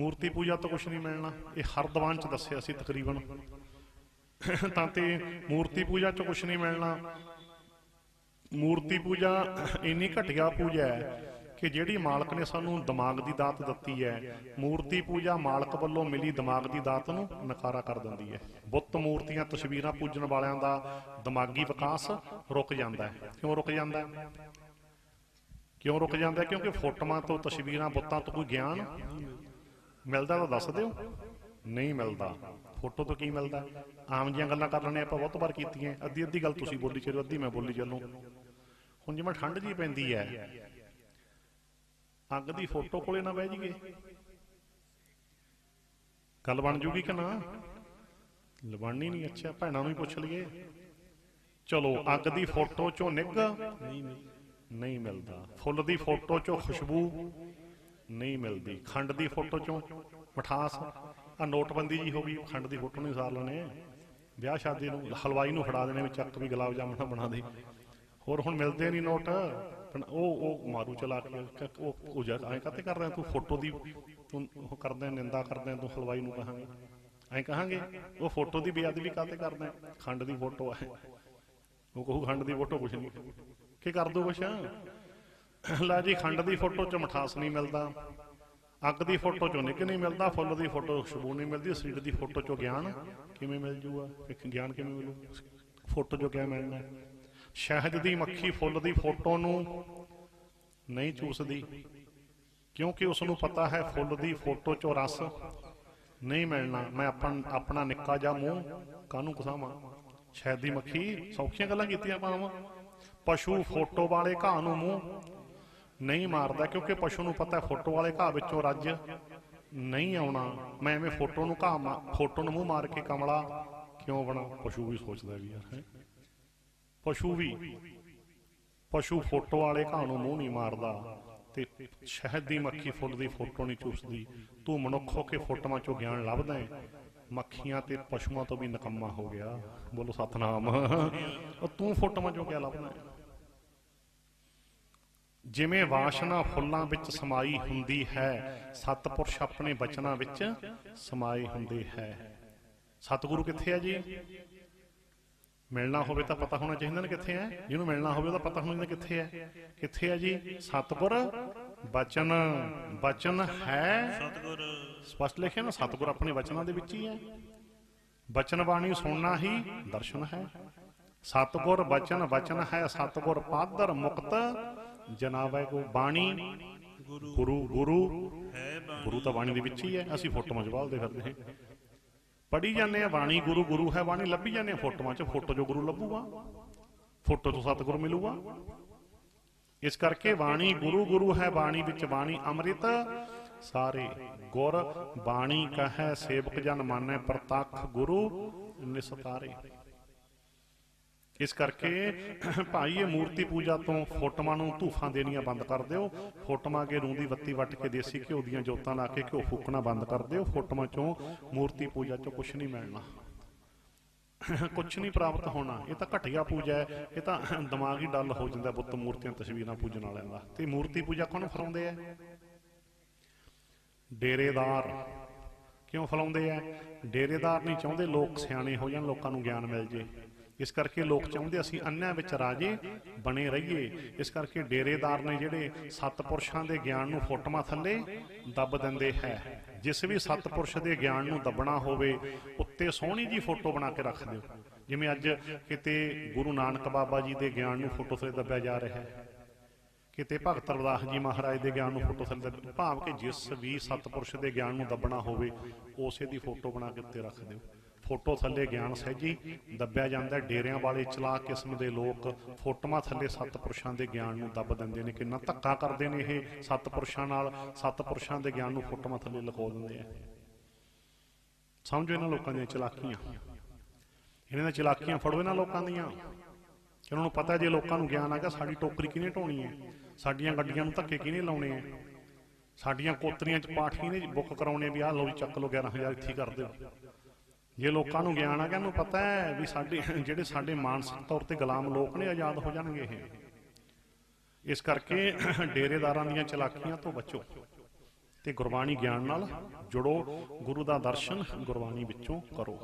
ਮੂਰਤੀ ਪੂਜਾ ਤੋਂ ਕੁਝ ਨਹੀਂ ਮਿਲਣਾ। ਇਹ ਹਰ ਦੀਵਾਨ ਚ ਦੱਸਿਆ ਸੀ ਤਕਰੀਬਨ। ਤਾਂ ਤੇ ਮੂਰਤੀ ਪੂਜਾ ਚ ਕੁਝ ਨਹੀਂ ਮਿਲਣਾ। ਮੂਰਤੀ ਪੂਜਾ ਇੰਨੀ ਘਟੀਆ ਪੂਜਾ ਹੈ ਕਿ ਜਿਹੜੀ ਮਾਲਕ ਨੇ ਸਾਨੂੰ ਦਿਮਾਗ ਦੀ ਦਾਤ ਦਿੱਤੀ ਹੈ, ਮੂਰਤੀ ਪੂਜਾ ਮਾਲਕ ਵੱਲੋਂ ਮਿਲੀ ਦਿਮਾਗ ਦੀ ਦਾਤ ਨੂੰ ਨਕਾਰਾ ਕਰ ਦਿੰਦੀ ਹੈ। ਬੁੱਤ ਮੂਰਤੀਆਂ, ਤਸਵੀਰਾਂ ਪੂਜਣ ਵਾਲਿਆਂ ਦਾ ਦਿਮਾਗੀ ਵਿਕਾਸ ਰੁਕ ਜਾਂਦਾ ਹੈ। ਕਿਉਂ ਰੁਕ ਜਾਂਦਾ ਹੈ? ਕਿਉਂ ਰੁਕ ਜਾਂਦਾ ਕਿਉਂਕਿ ਫੋਟੋਆਂ ਤੋਂ, ਤਸਵੀਰਾਂ, ਬੁੱਤਾਂ ਤੋਂ ਕੋਈ ਗਿਆਨ ਮਿਲਦਾ ਤਾਂ ਦੱਸ ਦਿਓ। ਨਹੀਂ ਮਿਲਦਾ। ਫੋਟੋ ਤੋਂ ਕੀ ਮਿਲਦਾ? ਆਮ ਜੀਆਂ ਗੱਲਾਂ ਕਰ ਲੈਣੇ ਆਪਾਂ ਬਹੁਤ ਵਾਰ ਕੀਤੀਆਂ। ਅੱਧੀ ਅੱਧੀ ਗੱਲ ਤੁਸੀਂ ਬੋਲੀ ਚੱਲੋ, ਅੱਧੀ ਮੈਂ ਬੋਲੀ ਚੱਲੂ। ਹੁਣ ਜਿਵੇਂ ਠੰਡ ਜੀ ਪੈਂਦੀ ਹੈ, ਅੱਗ ਦੀ ਫੋਟੋ ਕੋਲੇ ਨਾ ਬਹਿ ਜੀਏ ਗੱਲ ਬਣ ਜੂਗੀ ਕਿ ਨਾ? ਲਬਣਨੀ ਨਹੀਂ, ਅੱਛਾ, ਭੈਣਾਂ ਨੂੰ ਹੀ ਪੁੱਛ ਲਈਏ। ਚਲੋ, ਅੱਗ ਦੀ ਫੋਟੋ ਚੋਂ ਨਿੱਘ। ਨਹੀਂ ਮਿਲਦਾ। ਫੁੱਲ ਦੀ ਫੋਟੋ ਚੋਂ ਖੁਸ਼ਬੂ। ਨਹੀਂ ਮਿਲਦੀ। ਖੰਡ ਦੀ ਫੋਟੋ ਚੋਂ ਮਠਾਸ ਆ ਨੋਟਬੰਦੀ ਜੀ ਹੋ ਗਈ, ਖੰਡ ਦੀ ਫੋਟੋ ਨਹੀਂ ਸਾਰ ਲੈਣੇ ਵਿਆਹ ਸ਼ਾਦੀ ਨੂੰ, ਹਲਵਾਈ ਨੂੰ ਫੜਾ ਦੇਣੇ ਵੀ ਚੱਕ ਵੀ ਗੁਲਾਬ ਜਾਮਣਾ ਬਣਾ ਦੇ। ਹੋਰ ਹੁਣ ਮਿਲਦੇ ਨਹੀਂ ਨੋਟ ਉਹ ਉਹ ਮਾਰੂ ਚਲਾ ਕੇ ਉਹ ਉਹ ਜਾ ਐਂ ਕਾਤੇ ਕਰ ਰਿਹਾ ਤੂੰ? ਫੋਟੋ ਦੀ, ਤੂੰ ਉਹ ਕਰਦਾ ਨਿੰਦਾ ਕਰਦਾ ਤੂੰ ਹਲਵਾਈ ਨੂੰ ਕਹਾਂਗੇ। ਐਂ ਕਹਾਂਗੇ? ਉਹ ਫੋਟੋ ਦੀ ਬੇਅਦਬੀ ਕਾਤੇ ਕਰਦਾ ਖੰਡ ਦੀ ਫੋਟੋ ਹੈ ਉਹ ਕਹੂ ਖੰਡ ਦੀ ਫੋਟੋ ਕੁਛ ਨਹੀਂ। ਕੀ ਕਰ ਦੋ ਕੁਛ? ਲੈ ਜੀ, ਖੰਡ ਦੀ ਫੋਟੋ ਚ ਮਠਾਸ ਨਹੀਂ ਮਿਲਦਾ, ਅੱਗ ਦੀ ਫੋਟੋ ਚੋਂ ਨਿੱਘ ਨਹੀਂ ਮਿਲਦਾ, ਫੁੱਲ ਦੀ ਫੋਟੋ ਖੁਸ਼ਬੂ ਨਹੀਂ ਮਿਲਦੀ, ਸਰੀਰ ਦੀ ਫੋਟੋ ਚੋਂ ਗਿਆਨ ਕਿਵੇਂ ਮਿਲ ਜੂਗਾ? ਇੱਕ ਗਿਆਨ ਕਿਵੇਂ ਮਿਲੂ? ਫੋਟੋ ਚੋਂ ਕਿਆ ਮਿਲਣਾ? ਸ਼ਹਿਦ ਦੀ ਮੱਖੀ ਫੁੱਲ ਦੀ ਫੋਟੋ ਨੂੰ ਨਹੀਂ ਚੂਸਦੀ, ਕਿਉਂਕਿ ਉਸ ਨੂੰ ਪਤਾ ਹੈ ਫੁੱਲ ਦੀ ਫੋਟੋ ਚੋਂ ਰਸ ਨਹੀਂ ਮਿਲਣਾ। ਮੈਂ ਆਪਣ, ਆਪਣਾ ਨਿੱਕਾ ਜਿਹਾ ਮੂੰਹ ਕਾਹਨੂੰ ਕਸਾਵਾਂ ਸ਼ਹਿਦ ਦੀ ਮੱਖੀ ਸੌਖੀਆਂ ਗੱਲਾਂ ਕੀਤੀਆਂ ਪਾਵਾਂ ਪਸ਼ੂ ਫੋਟੋ ਵਾਲੇ ਘਾਹ ਨੂੰ ਮੂੰਹ ਨਹੀਂ ਮਾਰਦਾ ਕਿਉਂਕਿ ਪਸ਼ੂ ਨੂੰ ਪਤਾ ਫੋਟੋ ਵਾਲੇ ਘਾਹ ਵਿੱਚੋਂ ਰੱਜ ਨਹੀਂ ਆਉਣਾ। ਮੈਂ ਐਵੇਂ ਫੋਟੋ ਨੂੰ ਘਾਹ ਫੋਟੋ ਨੂੰ ਮੂੰਹ ਮਾਰ ਕੇ ਕਮਲਾ ਕਿਉਂ ਬਣਾ? ਪਸ਼ੂ ਵੀ ਸੋਚਦਾ ਵੀ ਯਾਰ, ਹੈਂ। ਪਸ਼ੂ ਵੀ, ਪਸ਼ੂ ਫੋਟੋ ਵਾਲੇ ਘਾਹ ਨੂੰ ਮੂੰਹ ਨਹੀਂ ਮਾਰਦਾ ਤੇ ਸ਼ਹਿਦ ਦੀ ਮੱਖੀ ਫੁੱਲ ਦੀ ਫੋਟੋ ਨਹੀਂ ਚੂਸਦੀ। ਤੂੰ ਮਨੁੱਖ ਹੋ ਕੇ ਫੋਟੋਆਂ ਚੋਂ ਗਿਆਨ ਲੱਭਦਾ ਹੈ? ਮੱਖੀਆਂ ਤੇ ਪਸ਼ੂਆਂ ਤੋਂ ਵੀ ਨਕੰਮਾ ਹੋ ਗਿਆ। ਬੋਲੋ ਸਤਨਾਮ। ਉਹ ਤੂੰ ਫੋਟੋਆਂ ਚੋਂ ਕਿਆ ਲੱਭਦਾ ਹੈ? ਜਿਵੇਂ ਵਾਸ਼ਨਾ ਫੁੱਲਾਂ ਵਿੱਚ ਸਮਾਈ ਹੁੰਦੀ ਹੈ ਸਤਪੁਰਸ਼ ਆਪਣੇ ਬਚਨਾਂ ਵਿੱਚ ਸਮਾਏ ਹੁੰਦੇ ਹੈ। ਸਤਿਗੁਰੂ ਕਿੱਥੇ ਹੈ ਜੀ? ਮਿਲਣਾ ਹੋਵੇ ਤਾਂ ਪਤਾ ਹੋਣਾ ਚਾਹੀਦਾ ਨਾ ਕਿੱਥੇ ਹੈ ਜਿਹਨੂੰ ਮਿਲਣਾ ਹੋਵੇ ਉਹਦਾ ਪਤਾ ਹੋਣਾ ਚਾਹੀਦਾ ਕਿੱਥੇ ਹੈ ਕਿੱਥੇ ਹੈ ਜੀ? ਸਤਿਗੁਰ ਬਚਨ। ਬਚਨ ਹੈ ਸਤਿਗੁਰ। ਸਪਸ਼ਟ ਲਿਖਿਆ ਨਾ ਸਤਿਗੁਰ ਆਪਣੇ ਵਚਨਾਂ ਦੇ ਵਿੱਚ ਹੀ ਹੈ। ਬਚਨ ਬਾਣੀ ਸੁਣਨਾ ਹੀ ਦਰਸ਼ਨ ਹੈ। ਸਤਿਗੁਰ ਬਚਨ ਬਚਨ ਹੈ। ਸਤਿਗੁਰ ਪਾਦਰ ਮੁਕਤ ਜਨਾਵੇ ਕੋ ਬਾਣੀ? ਗੁਰੂ ਗੁਰੂ। ਗੁਰੂ ਤਾਂ ਬਾਣੀ ਦੇ ਵਿੱਚ ਹੀ ਹੈ, ਅਸੀਂ ਫੋਟੋਆਂ 'ਚ ਬਾਲਦੇ ਫਿਰਦੇ ਹਾਂ। ਪੜੀ ਜਾਂਦੇ ਆ ਬਾਣੀ ਗੁਰੂ ਗੁਰੂ ਹੈ, ਬਾਣੀ ਲੱਭੀ ਜਾਂਦੇ ਆ ਫੋਟੋਆਂ 'ਚ, ਫੋਟੋ 'ਚੋਂ ਗੁਰੂ ਲੱਭੂਗਾ, ਫੋਟੋ ਤੋਂ ਸਤਿਗੁਰ ਮਿਲੂਗਾ। ਇਸ ਕਰਕੇ ਬਾਣੀ ਗੁਰੂ ਗੁਰੂ ਹੈ, ਬਾਣੀ ਵਿੱਚ ਬਾਣੀ ਅੰਮ੍ਰਿਤ। ਸਾਰੇ ਗੁਰ ਬਾਣੀ ਕਹੈ, ਸੇਵਕ ਜਨ ਮਾਨੈ ਪ੍ਰਤੱਖ ਗੁਰੂ, ਨਿਸਤਾਰੇ। ਇਸ ਕਰਕੇ ਭਾਈ ਇਹ ਮੂਰਤੀ ਪੂਜਾ ਤੋਂ ਫੋਟੋਆਂ ਨੂੰ ਧੂਫਾਂ ਦੇਣੀਆਂ ਬੰਦ ਕਰ ਦਿਓ। ਫੋਟੋਆਂ ਅੱਗੇ ਰੂੰ ਦੀ ਬੱਤੀ ਵੱਟ ਕੇ ਦੇਸੀ ਘਿਓ ਦੀਆਂ ਜੋਤਾਂ ਲਾ ਕੇ ਘਿਓ ਫੂਕਣਾ ਬੰਦ ਕਰ ਦਿਓ। ਫੋਟੋਆਂ ਚੋਂ ਮੂਰਤੀ ਪੂਜਾ ਚੋਂ ਕੁਝ ਨਹੀਂ ਮਿਲਣਾ। ਕੁਝ ਨਹੀਂ ਪ੍ਰਾਪਤ ਹੋਣਾ। ਇਹ ਤਾਂ ਘਟੀਆ ਪੂਜਾ ਹੈ। ਇਹ ਤਾਂ ਦਿਮਾਗ ਹੀ ਡੱਲ ਹੋ ਜਾਂਦਾ ਬੁੱਤ ਮੂਰਤੀਆਂ ਤਸਵੀਰਾਂ ਪੂਜਣ ਵਾਲਿਆਂ ਦਾ। ਤੇ ਮੂਰਤੀ ਪੂਜਾ ਕੌਣ ਫਰਾਉਂਦੇ ਆ? ਡੇਰੇਦਾਰ। ਕਿਉਂ ਫਲਾਉਂਦੇ ਆ? ਡੇਰੇਦਾਰ ਨਹੀਂ ਚਾਹੁੰਦੇ ਲੋਕ ਸਿਆਣੇ ਹੋ ਜਾਣ, ਲੋਕਾਂ ਨੂੰ ਗਿਆਨ ਮਿਲ ਜੇ। ਇਸ ਕਰਕੇ ਲੋਕ ਚਾਹੁੰਦੇ ਅਸੀਂ ਅੰਨ੍ਹਿਆਂ ਵਿੱਚ ਰਾਜੇ ਬਣੇ ਰਹੀਏ। ਇਸ ਕਰਕੇ ਡੇਰੇਦਾਰ ਨੇ ਜਿਹੜੇ ਸਤਪੁਰਸ਼ਾਂ ਦੇ ਗਿਆਨ ਨੂੰ ਫੋਟੋਆਂ ਥੱਲੇ ਦੱਬ ਦਿੰਦੇ ਹੈ। ਜਿਸ ਵੀ ਸਤਪੁਰਸ਼ ਦੇ ਗਿਆਨ ਨੂੰ ਦੱਬਣਾ ਹੋਵੇ, ਉੱਤੇ ਸੋਹਣੀ ਜੀ ਫੋਟੋ ਬਣਾ ਕੇ ਰੱਖ ਦਿਓ। ਜਿਵੇਂ ਅੱਜ ਕਿਤੇ ਗੁਰੂ ਨਾਨਕ ਬਾਬਾ ਜੀ ਦੇ ਗਿਆਨ ਨੂੰ ਫੋਟੋ ਥੱਲੇ ਦੱਬਿਆ ਜਾ ਰਿਹਾ ਹੈ। ਕਿਤੇ ਭਗਤ ਰਵਿਦਾਸ ਜੀ ਮਹਾਰਾਜ ਦੇ ਗਿਆਨ ਨੂੰ ਫੋਟੋ ਥੱਲੇ ਭਾਵ ਕਿ ਜਿਸ ਵੀ ਸਤਪੁਰਸ਼ ਦੇ ਗਿਆਨ ਨੂੰ ਦੱਬਣਾ ਹੋਵੇ, ਉਸੇ ਦੀ ਫੋਟੋ ਬਣਾ ਕੇ ਉੱਤੇ ਰੱਖ ਦਿਓ। ਫੋਟੋ ਥੱਲੇ ਗਿਆਨ ਸਹਿਜੀ, ਦੱਬਿਆ ਜਾਂਦਾ ਡੇਰਿਆਂ ਵਾਲੇ ਚਲਾਕ ਕਿਸਮ ਦੇ ਲੋਕ ਫੋਟੋਆਂ ਥੱਲੇ ਸੱਤ ਪੁਰਸ਼ਾਂ ਦੇ ਗਿਆਨ ਨੂੰ ਦੱਬ ਦਿੰਦੇ ਨੇ, ਕਿੰਨਾ ਧੱਕਾ ਕਰਦੇ ਨੇ ਇਹ ਸੱਤ ਪੁਰਸ਼ਾਂ ਨਾਲ, ਸੱਤ ਪੁਰਸ਼ਾਂ ਦੇ ਗਿਆਨ ਨੂੰ ਫੋਟੋਆਂ ਥੱਲੇ ਲਗੋ ਦਿੰਦੇ ਆ। ਸਮਝੋ ਇਹਨਾਂ ਲੋਕਾਂ ਦੀਆਂ ਚਲਾਕੀਆਂ। ਇਹਨਾਂ ਦੀਆਂ ਚਲਾਕੀਆਂ ਫੜੋ ਇਹਨਾਂ ਲੋਕਾਂ ਦੀਆਂ। ਇਹਨਾਂ ਨੂੰ ਪਤਾ ਜੇ ਲੋਕਾਂ ਨੂੰ ਗਿਆਨ ਆ ਗਿਆ, ਸਾਡੀ ਟੋਕਰੀ ਕਿਹਨੇ ਢੋਣੀ ਹੈ? ਸਾਡੀਆਂ ਗੱਡੀਆਂ ਨੂੰ ਧੱਕੇ ਕਿਹਨੇ ਲਾਉਣੇ ਆ? ਸਾਡੀਆਂ ਕੋਤਰੀਆਂ 'ਚ ਪਾਠ ਕਿਹਨੇ ਬੁੱਕ ਕਰਾਉਣੇ ਵੀ ਆਹ ਲਓ ਜੀ, ਚੱਕ ਲਓ 11000 ਇੱਥੇ ਹੀ ਕਰ ਦਿਓ। ਜੇ ਲੋਕਾਂ ਨੂੰ ਗਿਆਨ ਆ ਗਿਆ ਨੂੰ ਪਤਾ ਹੈ ਵੀ ਸਾਡੇ, ਜਿਹੜੇ ਸਾਡੇ ਮਾਨਸਿਕ ਤੌਰ ਤੇ ਗੁਲਾਮ ਲੋਕ ਨੇ, ਆਜ਼ਾਦ ਹੋ ਜਾਣਗੇ ਇਹ। ਇਸ ਕਰਕੇ ਡੇਰੇਦਾਰਾਂ ਦੀਆਂ ਚਲਾਕੀਆਂ ਤੋਂ ਬਚੋ ਤੇ ਗੁਰਬਾਣੀ ਗਿਆਨ ਨਾਲ ਜੁੜੋ, ਗੁਰੂ ਦਾ ਦਰਸ਼ਨ ਗੁਰਬਾਣੀ ਵਿੱਚੋਂ ਕਰੋ।